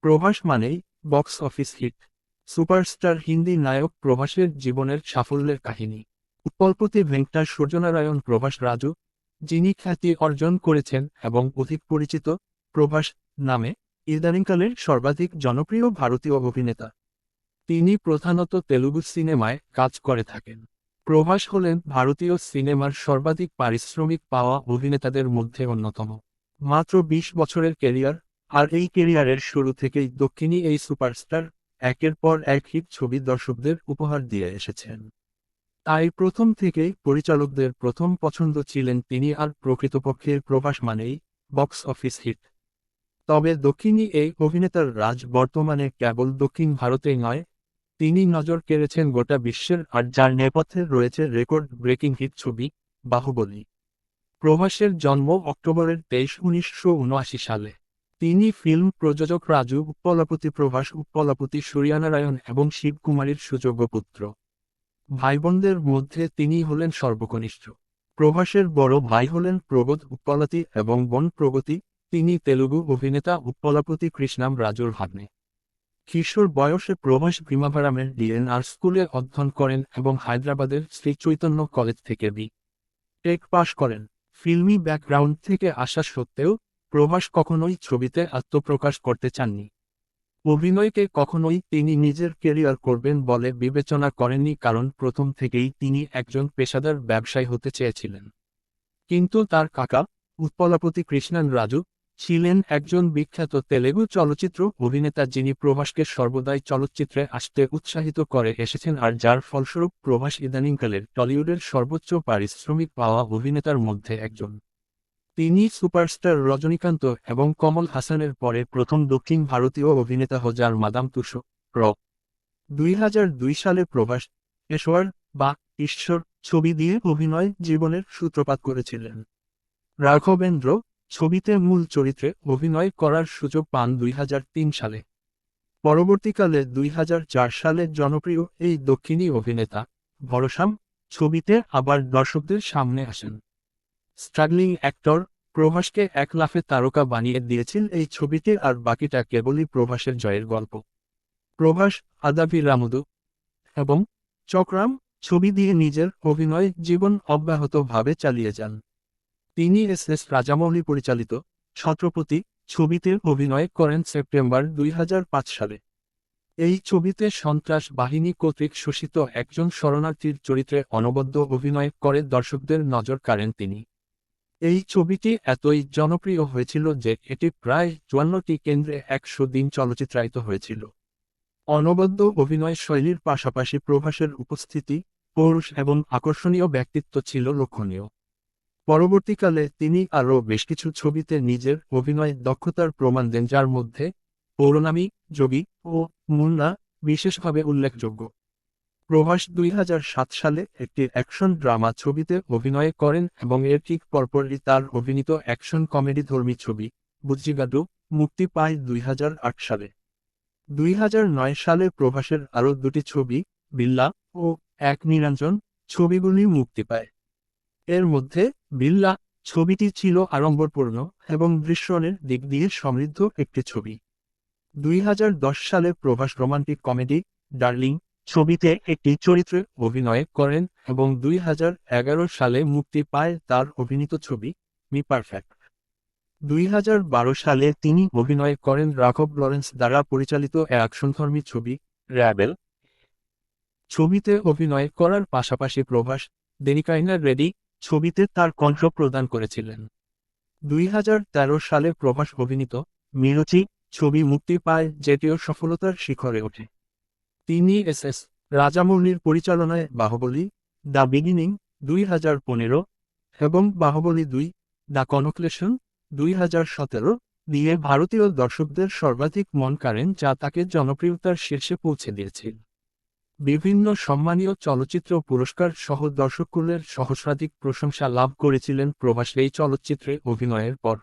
প্রভাস মানেই box office hit superstar Hindi নায়ক প্রভাসের জীবনের সাফল্যের কাহিনী। উৎপলপতি ভেঙ্কটার সূর্যনারায়ণ, প্রভাস রাজু, যিনি খ্যাতি অর্জন করেছেন এবং অধিক পরিচিত, প্রভাস নামে ইদানিংকালের সর্বাধিক জনপ্রিয় ভারতীয় অভিনেতা। তিনি প্রধানত তেলুগু সিনেমায় কাজ করে থাকেন। প্রভাস হলেন ভারতীয় সিনেমার সর্বাধিক পারিশ্রমিক পাওয়া অভিনেতাদের মধ্যে অন্যতম। মাত্র ২০ বছরের ক্যারিয়ার আর এই ক্যারিয়ারের শুরু থেকেই দক্ষিণী এই সুপারস্টার একের পর এক হিট ছবি দর্শকদের উপহার দিয়ে এসেছেন। তাই প্রথম থেকেই পরিচালকদের প্রথম পছন্দ ছিলেন তিনি আর প্রকৃতপক্ষে প্রভাস মানেই বক্স অফিস হিট তবে দক্ষিণী এই অভিনেতার রাজ বর্তমানে কেবল দক্ষিণ ভারতে নয়, তিনি নজর কেড়েছেন গোটা বিশ্বের আর যার নেপথ্যে রয়েছে রেকর্ড ব্রেকিং হিট ছবি বাহুবলী। প্রভাসের জন্ম অক্টোবরের তেইশ, উনিশশো সালে। তিনি ফিল্ম প্রযোজক রাজু উৎপলাপতি, প্রভাস উৎপলাপতি, সূর্যনারায়ণ এবং শিবকুমারীর সুযোগ্য পুত্র। ভাইবোনদের মধ্যে তিনি হলেন সর্বকনিষ্ঠ। প্রভাসের বড় ভাই হলেন প্রবোধ উৎপলাতি এবং বন প্রগতি। তিনি তেলুগু অভিনেতা উৎপলাপতি কৃষ্ণাম রাজুর ভাগ্নে। কিশোর বয়সে প্রভাস ভীমাভারামের ডিএনআর স্কুলে অধ্যয়ন করেন এবং হায়দ্রাবাদের শ্রী চৈতন্য কলেজ থেকে বি টেক পাশ করেন। ফিল্মি ব্যাকগ্রাউন্ড থেকে আসা সত্ত্বেও প্রভাস কখনোই ছবিতে আত্মপ্রকাশ করতে চাননি। অভিনয়কে কখনোই তিনি নিজের কেরিয়ার করবেন বলে বিবেচনা করেননি কারণ প্রথম থেকেই তিনি একজন পেশাদার ব্যবসায়ী হতে চেয়েছিলেন। কিন্তু তার কাকা, উৎপলাপতি কৃষ্ণান রাজু, ছিলেন একজন বিখ্যাত তেলেগু চলচ্চিত্র অভিনেতা যিনি প্রভাসকে সর্বদাই চলচ্চিত্রে আসতে উৎসাহিত করে এসেছেন আর যার ফলস্বরূপ প্রভাস ইদানিংকালের টলিউডের সর্বোচ্চ পারিশ্রমিক পাওয়া অভিনেতার মধ্যে একজন। তিনি সুপারস্টার রজনীকান্ত এবং কমল হাসানের পরে প্রথম দক্ষিণ ভারতীয় অভিনেতা হজার মাদাম তুষো র দুই দুই সালে প্রভাস এশোয়ার বা ঈশ্বর ছবি দিয়ে অভিনয় জীবনের সূত্রপাত করেছিলেন। রাঘবেন্দ্র ছবিতে মূল চরিত্রে অভিনয় করার সুযোগ পান দুই হাজার তিন সালে। পরবর্তীকালে দুই হাজার চার সালে জনপ্রিয় এই দক্ষিণী অভিনেতা ভরসাম ছবিতে আবার দর্শকদের সামনে আসেন। স্ট্রাগলিং অ্যাক্টর প্রভাসকে এক লাফে তারকা বানিয়ে দিয়েছিল এই ছবিতে আর বাকিটা কেবলই প্রভাসের জয়ের গল্প। প্রভাস আদাভি রামুদু এবং চক্রাম ছবি দিয়ে নিজের অভিনয় জীবন অব্যাহতভাবে চালিয়ে যান। তিনি এস এস রাজামৌলি পরিচালিত ছত্রপতি ছবিতে অভিনয় করেন সেপ্টেম্বর দুই হাজার পাঁচ সালে। এই ছবিতে সন্ত্রাস বাহিনী কর্তৃক শোষিত একজন শরণার্থীর চরিত্রে অনবদ্য অভিনয় করে দর্শকদের নজর কাড়েন তিনি। এই ছবিটি এতই জনপ্রিয় হয়েছিল যে এটি প্রায় চুয়ান্নটি কেন্দ্রে একশো দিন চলচ্চিত্রায়িত হয়েছিল। অনবদ্য অভিনয় শৈলীর পাশাপাশি প্রভাসের উপস্থিতি, পৌরুষ এবং আকর্ষণীয় ব্যক্তিত্ব ছিল লক্ষণীয়। পরবর্তীকালে তিনি আরও বেশ কিছু ছবিতে নিজের অভিনয় দক্ষতার প্রমাণ দেন, যার মধ্যে পৌরনামী যোগী ও মুন্না বিশেষভাবে উল্লেখযোগ্য। প্রভাস দুই হাজার সাত সালে একটি অ্যাকশন ড্রামা ছবিতে অভিনয় করেন এবং এর ঠিক পরপরই তার অভিনীত অ্যাকশন কমেডি ধর্মী ছবি বুজ্জিগাডু মুক্তি পায় দুই হাজার আট সালে। দুই হাজার নয় সালে প্রভাসের আরও দুটি ছবি, বিল্লা ও এক নিরঞ্জন, ছবিগুলি মুক্তি পায়। এর মধ্যে বিল্লা ছবিটি ছিল আড়ম্বরপূর্ণ এবং দৃশ্যনের দিক দিয়ে সমৃদ্ধ একটি ছবি। দুই হাজার দশ সালে প্রভাস রোমান্টিক কমেডি ডার্লিং ছবিতে একটি চরিত্রে অভিনয় করেন এবং দুই হাজার এগারো সালে মুক্তি পায় তার অভিনীত ছবি মি পারফেক্ট। দুই হাজার বারো সালে তিনি অভিনয় করেন রাঘব লরেন্স দ্বারা পরিচালিত অ্যাকশনধর্মী ছবি, র্যাবেল। ছবিতে অভিনয় করার পাশাপাশি প্রভাস দেনিকাইনার রেডি ছবিতে তার কণ্ঠ প্রদান করেছিলেন। দুই হাজার তেরো সালে প্রভাস অভিনীত মিরচি ছবি মুক্তি পায়, যেটিও সফলতার শিখরে ওঠে। তিনি এস এস রাজামৌলির পরিচালনায় বাহুবলী, দ্য বিগিনিং, দুই হাজার পনেরো এবং বাহুবলী দুই, দ্য কনক্লেশন, দুই হাজার সতেরো দিয়ে ভারতীয় দর্শকদের সর্বাধিক মন কাড়েন যা তাকে জনপ্রিয়তার শীর্ষে পৌঁছে দিয়েছিল বিভিন্ন সম্মানীয় চলচ্চিত্র পুরস্কার সহ দর্শককুলের সহস্রাধিক প্রশংসা লাভ করেছিলেন প্রভাস এই চলচ্চিত্রে অভিনয়ের পর।